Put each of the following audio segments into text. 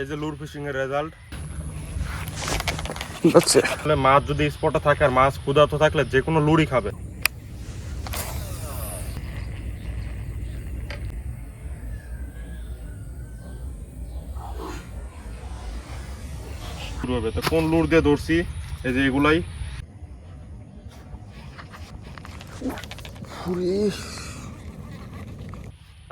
এই যে লুর ফিশিং এর রেজাল্ট আচ্ছা। তাহলে মাছ যদি স্পটে থাকে আর মাছ ক্ষুধার্ত থাকলে যে কোনো লুরই খাবে। হবে। তো কোন লুর দিয়ে ধরছি? এই যে এগুলাই।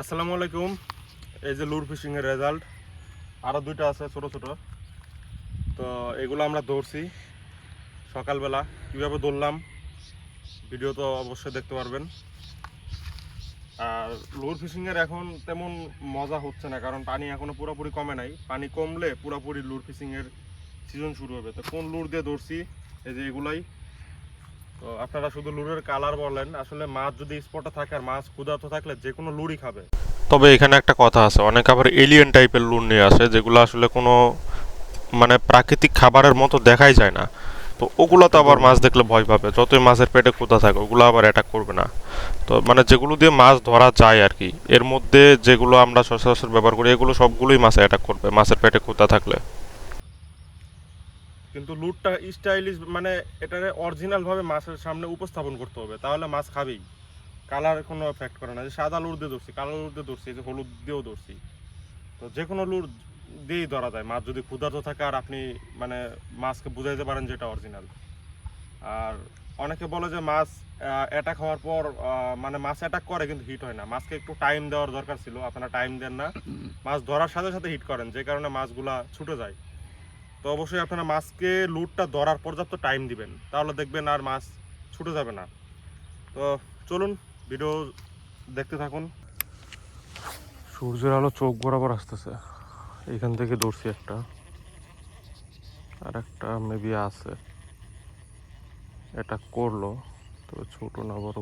আসসালামু আলাইকুম। এই যে লুর ফিশিং এর রেজাল্ট আরও দুইটা আছে, ছোট ছোট। তো এগুলো আমরা ধরছি সকালবেলা। কীভাবে ধরলাম, ভিডিও তো অবশ্যই দেখতে পারবেন। আর লুর ফিশিংয়ের এখন তেমন মজা হচ্ছে না, কারণ পানি এখনও পুরোপুরি কমে নাই। পানি কমলে পুরোপুরি লুর ফিশিংয়ের সিজন শুরু হবে। তো কোন লুর দিয়ে ধরছি, এই যে এগুলাই। তো আপনারা শুধু লুরের কালার বলেন, আসলে মাছ যদি স্পটে থাকে আর মাছ ক্ষুধার্ত থাকলে যে কোনো লুরই খাবে। তবে এখানে একটা কথা আছে, অনেক আবার এলিয়েন টাইপের লুন নিয়ে আসে যেগুলো আসলে কোনো মানে প্রাকৃতিক খাবারের মতো দেখাই যায় না। তো ওগুলো তো আবার মাছ দেখলে ভয় পাবে, যতই মাছের পেটে কোথা থাকে, ওগুলো আবার অ্যাটাক করবে না। তো মানে যেগুলো দিয়ে মাছ ধরা যায় আর কি, এর মধ্যে যেগুলো আমরা সচরাচর ব্যবহার করি, এগুলো সবগুলোই মাছে অ্যাটাক করবে, মাছের পেটে কোথা থাকলে। কিন্তু লুটটা স্টাইলিশ মানে এটারে অরিজিনাল ভাবে মাছের সামনে উপস্থাপন করতে হবে, তাহলে মাছ খাবেই। কালার কোনো এফেক্ট করে না। যে সাদা লুর দিয়ে ধরছি, কালো লুর দিয়ে ধরছি যে হলুদ দিয়েও ধরছি। তো যে কোনো লুর দিয়েই ধরা যায়। মাছ যদি ক্ষুধার্ত থাকে আর আপনি মানে মাছকে বুঝাইতে পারেন যেটা অরিজিনাল আর অনেকে বলে যে মাছ অ্যাটাক হওয়ার পর মানে মাছ অ্যাটাক করে কিন্তু হিট হয় না। মাছকে একটু টাইম দেওয়ার দরকার ছিল, আপনারা টাইম দেন না। মাছ ধরার সাথে সাথে হিট করেন, যে কারণে মাছগুলা ছুটে যায়। তো অবশ্যই আপনারা মাছকে লুটটা ধরার পর্যাপ্ত টাইম দিবেন। তাহলে দেখবেন আর মাছ ছুটে যাবে না। তো চলুন ভিডিও দেখতে থাকুন। সূর্যের আলো চোখ বরাবর আসতেছে। এখান থেকে দৌড়ছি একটা। আর একটা মেবি আছে। এটা করল, তবে ছোট না, বড়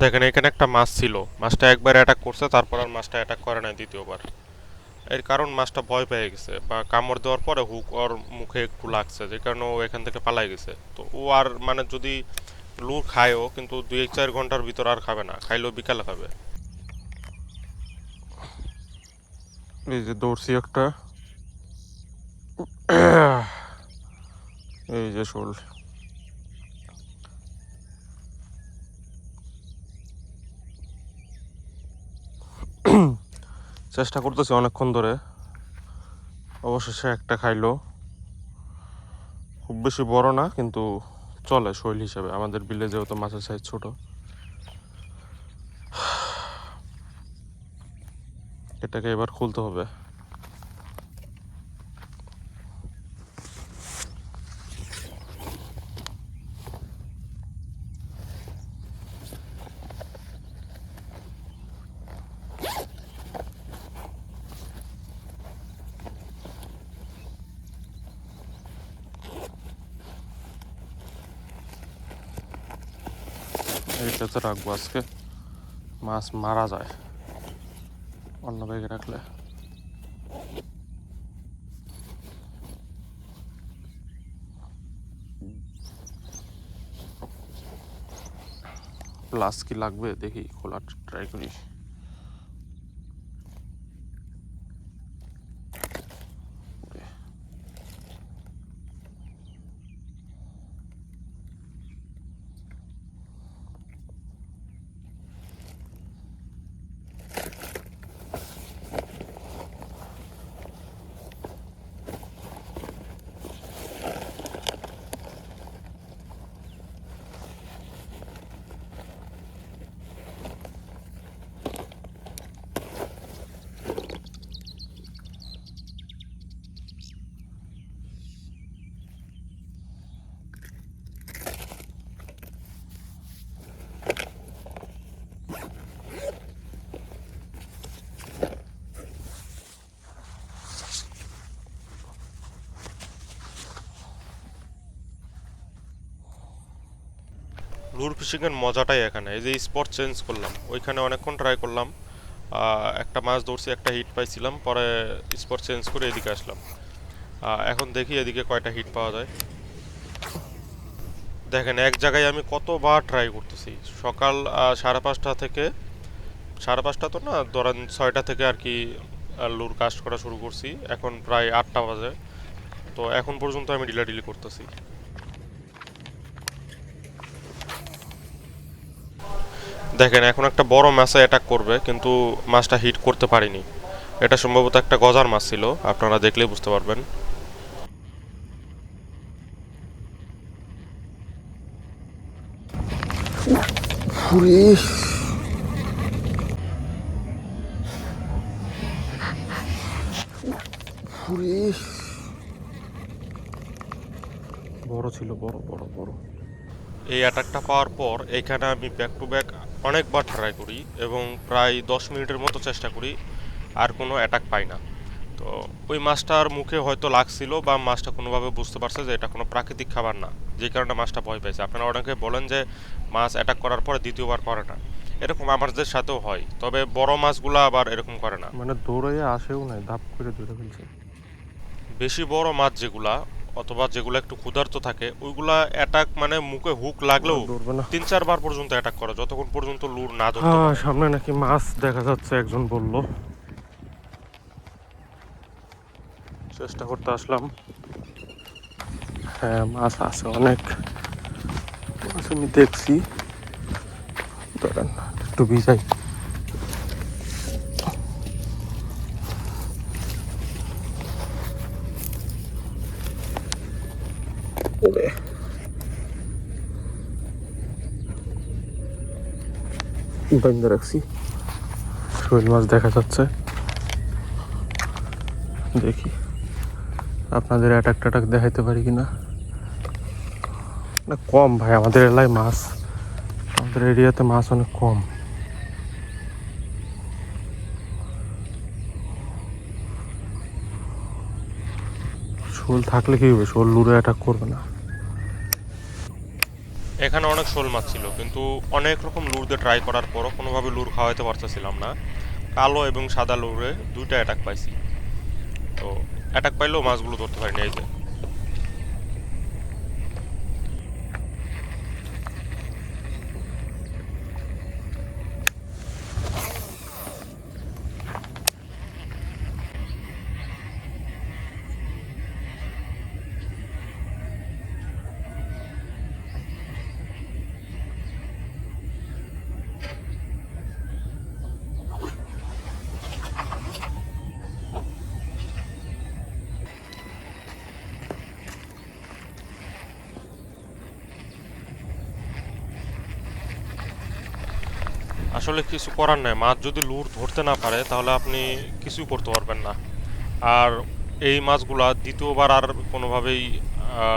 দেখেন, এখানে একটা মাছ ছিল। মাছটা একবার অ্যাটাক করছে, তারপর আর মাছটা অ্যাটাক করে না দ্বিতীয়বার। এর কারণ মাছটা ভয় পেয়ে গেছে, বা কামড় দেওয়ার পরে হুক ওর মুখে একটু লাগছে, যে কারণে ও এখান থেকে পালাই গেছে। তো ও আর মানে যদি লুর খায়ও, কিন্তু দুই এক চার ঘণ্টার ভিতর আর খাবে না। খাইলেও বিকালে খাবে এই যে দৌড়ছি একটা। এই যে শোল। চেষ্টা করতেছি অনেকক্ষণ ধরে। অবশেষে একটা খাইলো। খুব বেশি বড় না, কিন্তু চলে শৈল হিসাবে। আমাদের বিলে যেহেতু মাছের সাইজ ছোট। এটাকে এবার খুলতে হবে। এইটাতে রাখব আজকে। মাছ মারা যায়। অন্য ব্যাগে রাখলে। প্লাস কি লাগবে? দেখি, খোলা ট্রাই করি। লুর ফিশিংয়ের মজাটাই এখানে। এই যে স্পট চেঞ্জ করলাম, ওইখানে অনেকক্ষণ ট্রাই করলাম একটা মাছ ধরছি, একটা হিট পাইছিলাম, পরে স্পট চেঞ্জ করে এদিকে আসলাম। এখন দেখি এদিকে কয়টা হিট পাওয়া যায়। দেখেন, এক জায়গায় আমি কতবার ট্রাই করতেছি। সকাল সাড়ে পাঁচটা থেকে, সাড়ে পাঁচটা তো না, ধরেন ছয়টা থেকে আর কি লুর কাস্ট করা শুরু করছি। এখন প্রায় আটটা বাজে। তো এখন পর্যন্ত আমি ডিলাডিলি করতেছি। দেখেন এখন একটা বড় মাছে অ্যাটাক করবে কিন্তু মাছটা হিট করতে পারিনি। এটা সম্ভবত একটা গজার মাছ ছিল আপনারা দেখলেই বুঝতে পারবেন। বড় ছিল বড় বড় বড়। এই অ্যাটাকটা পাওয়ার পর এখানে আমি ব্যাক টু ব্যাক অনেকবার ট্রাই করি এবং প্রায় দশ মিনিটের মতো চেষ্টা করি আর কোনো অ্যাটাক পাই না। তো ওই মাছটার মুখে হয়তো লাগছিল বা মাছটা কোনোভাবে বুঝতে পারছে যে এটা কোনো প্রাকৃতিক খাবার না যে কারণে মাছটা ভয় পেয়েছে। আপনারা অনেকে বলেন যে মাছ অ্যাটাক করার পরে দ্বিতীয়বার করে না। এরকম আমাদের সাথেও হয় তবে বড় মাছগুলো আবার এরকম করে না। মানে দৌড়ে আসেও নাই ধাপ করে ধরে ফেলছে। বেশি বড় মাছ যেগুলা অথবা যেগুলো একটু ক্ষুধার্ত থাকে ওইগুলা অ্যাটাক মানে মুখে হুক লাগলেও তিন চারবার পর্যন্ত অ্যাটাক করে যতক্ষণ পর্যন্ত লুর না ধরতে হ্যাঁ। সামনে নাকি মাছ দেখা যাচ্ছে একজন বলল। চেষ্টা করতে আসলাম। হ্যাঁ মাছ আছে অনেক। মাছ আমি দেখছি। একটু ভিজাই। বেঁধে রাখছি। শোল মাছ দেখা যাচ্ছে। দেখি আপনাদের অ্যাটাক ট্যাটাক দেখাইতে পারি কিনা। না, কম ভাই, আমাদের এলাকায় মাছ। আমাদের এরিয়াতে মাছ অনেক কম। শোল থাকলে কি হবে? শোল লুড়ে অ্যাটাক করবে না। এখানে অনেক শোল মাছ ছিল, কিন্তু অনেক রকম লুর দিয়ে ট্রাই করার পরও কোনোভাবে লুর খাওয়াইতে পারতেছিলাম না। কালো এবং সাদা লুরে দুইটা অ্যাটাক পাইছি। তো অ্যাটাক পাইলেও মাছগুলো ধরতে পারিনি, এই যে। আসলে কিছু করার নাই। মাছ যদি লুর ধরতে না পারে, তাহলে আপনি কিছুই করতে পারবেন না। আর এই মাছগুলা দ্বিতীয়বার আর কোনোভাবেই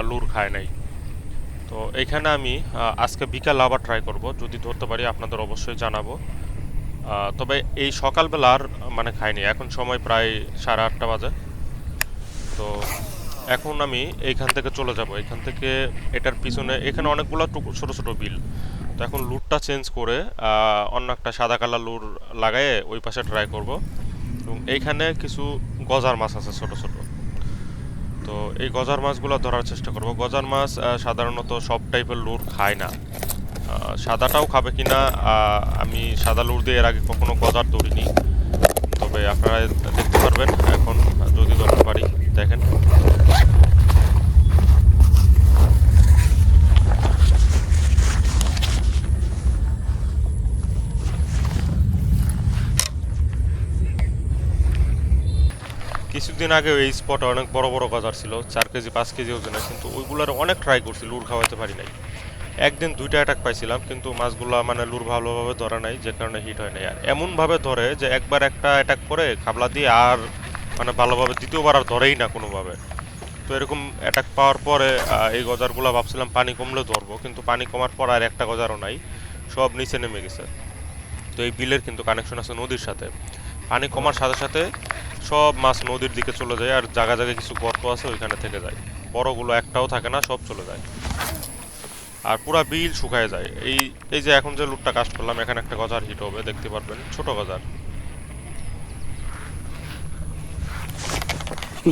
লুর খায় নাই। তো এইখানে আমি আজকে বিকাল আবার ট্রাই করব। যদি ধরতে পারি, আপনাদের অবশ্যই জানাব। তবে এই সকালবেলা আর মানে খাইনি। এখন সময় প্রায় সাড়ে আটটা বাজে। তো এখন আমি এইখান থেকে চলে যাব। এখান থেকে এটার পিছনে এখানে অনেকগুলো ছোট ছোট বিল। তো এখন লুটটা চেঞ্জ করে অন্য একটা সাদা কালার লুর লাগায়ে ওই পাশে ট্রাই করব। এবং এইখানে কিছু গজার মাছ আছে ছোট ছোট। তো এই গজার মাছগুলো ধরার চেষ্টা করব। গজার মাছ সাধারণত সব টাইপের লুর খায় না। সাদাটাও খাবে কিনা আহ, আমি সাদা লুর দিয়ে এর আগে কখনো গজার ধরিনি। তবে আপনারা পারবেন, এখন যদি পারি, দেখেন। কিছুদিন আগে এই স্পটে অনেক বড় বড় গজার ছিল, চার কেজি, পাঁচ কেজি ওজনের, কিন্তু ওইগুলোর অনেক ট্রাই করছি লুর খাওয়াতে পারি নাই। একদিন দুইটা অ্যাটাক পাইছিলাম, কিন্তু মাছগুলো মানে লুর ভালোভাবে ধরা নাই, যে কারণে হিট হয় নাই। আর এমনভাবে ধরে যে একবার একটা অ্যাটাক করে খাবলা দিয়ে আর মানে ভালোভাবে দ্বিতীয়বার আর ধরেই না কোনোভাবে। তো এরকম অ্যাটাক পাওয়ার পরে এই গজারগুলো ভাবছিলাম পানি কমলে ধরবো, কিন্তু পানি কমার পর আর একটা গজারও নাই, সব নিচে নেমে গেছে। তো এই বিলের কিন্তু কানেকশন আছে নদীর সাথে। পানি কমার সাথে সাথে সব মাছ নদীর দিকে চলে যায়, আর জায়গা জায়গায় কিছু গর্ত আছে, ওইখানে থেকে যায়। বড়গুলো একটাও থাকে না, সব চলে যায়। আর পুরা বিল শুকায় যায়। এই এই যে এখন যে লুটটা কাস্ট করলাম এখানে একটা গজার হিট হবে দেখতে পারবেন ছোট গজার।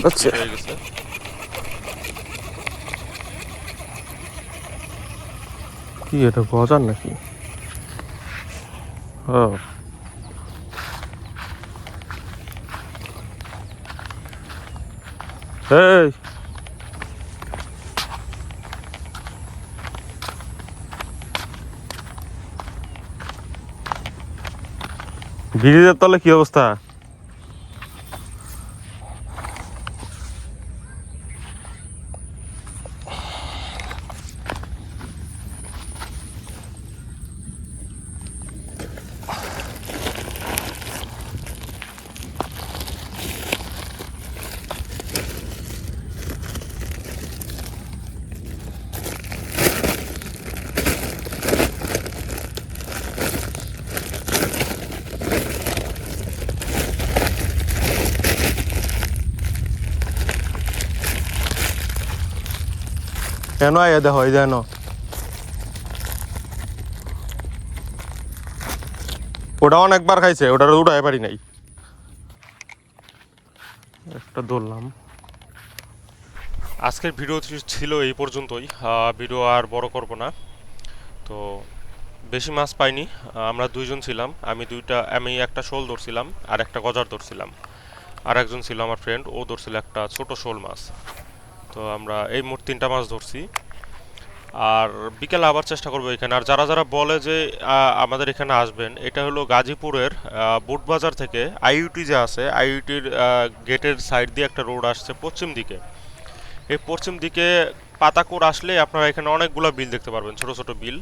আচ্ছা। কি এটা গজার নাকি? হ্যাঁ ব্রিজের তলে কি অবস্থা? কেন আয়া দেখো যেন ওটা অনেকবার খাইছে, ওটার উড়াই পারি নাই। একটা ধরলাম। আজকের ভিডিও ছিল এই পর্যন্তই। ভিডিও আর বড় করব না। তো বেশি মাছ পাইনি। আমরা দুইজন ছিলাম। আমি দুইটা, আমি একটা শোল ধরছিলাম আর একটা গজার ধরছিলাম। আর একজন ছিল আমার ফ্রেন্ড ও ধরছিল একটা ছোট শোল মাছ। তো আমরা এই মোট তিনটা মাছ ধরছি। আর বিকেলে আবার চেষ্টা করব এখানে। আর যারা যারা বলে যে আমাদের এখানে আসবেন, এটা হলো গাজীপুরের বুটবাজার থেকে আইইউটি যে আছে, আইইউটির গেটের সাইড দিয়ে একটা রোড আসছে পশ্চিম দিকে। এই পশ্চিম দিকে পাতাকুর আসলে আপনারা এখানে অনেকগুলো বিল দেখতে পারবেন, ছোট ছোট বিল।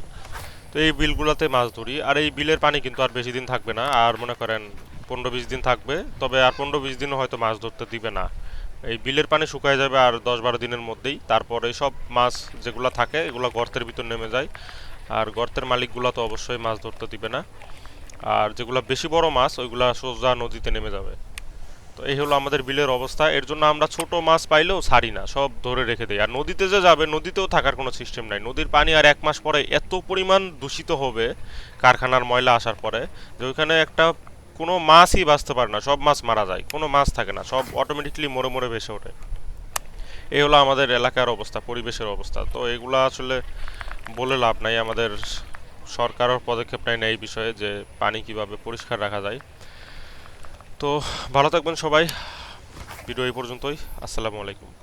তো এই বিলগুলোতে মাছ ধরি। আর এই বিলের পানি কিন্তু আর বেশি দিন থাকবে না। আর মনে করেন পনেরো, বিশ দিন থাকবে। তবে আর পনেরো, বিশ দিনও হয়তো মাছ ধরতে দিবে না। এই বিলের পানি শুকায় যাবে আর দশ বারো দিনের মধ্যেই। তারপরে সব মাছ যেগুলো থাকে, এগুলো গর্তের ভিতর নেমে যায়। আর গর্তের মালিকগুলো তো অবশ্যই মাছ ধরতে দিবে না। আর যেগুলো বেশি বড় মাছ, ওইগুলা সোজা নদীতে নেমে যাবে। তো এই হলো আমাদের বিলের অবস্থা। এর জন্য আমরা ছোট মাছ পাইলেও ছাড়ি না, সব ধরে রেখে দিই। আর নদীতে যে যাবে, নদীতেও থাকার কোনো সিস্টেম নাই। নদীর পানি আর এক মাস পরে এত পরিমাণ দূষিত হবে কারখানার ময়লা আসার পরে যে ওইখানে একটা কোনো মাছই বাঁচতে পারে না, সব মাছ মারা যায়, কোনো মাছ থাকে না, সব অটোমেটিকলি মরে মরে ভেসে ওঠে। এই হলো আমাদের এলাকার অবস্থা, পরিবেশের অবস্থা। তো এগুলো আসলে বলে লাভ নাই, আমাদের সরকারও পদক্ষেপ নেয় না এই বিষয়ে যে পানি কীভাবে পরিষ্কার রাখা যায়। তো ভালো থাকবেন সবাই, ভিডিও এই পর্যন্তই, আসসালামু আলাইকুম।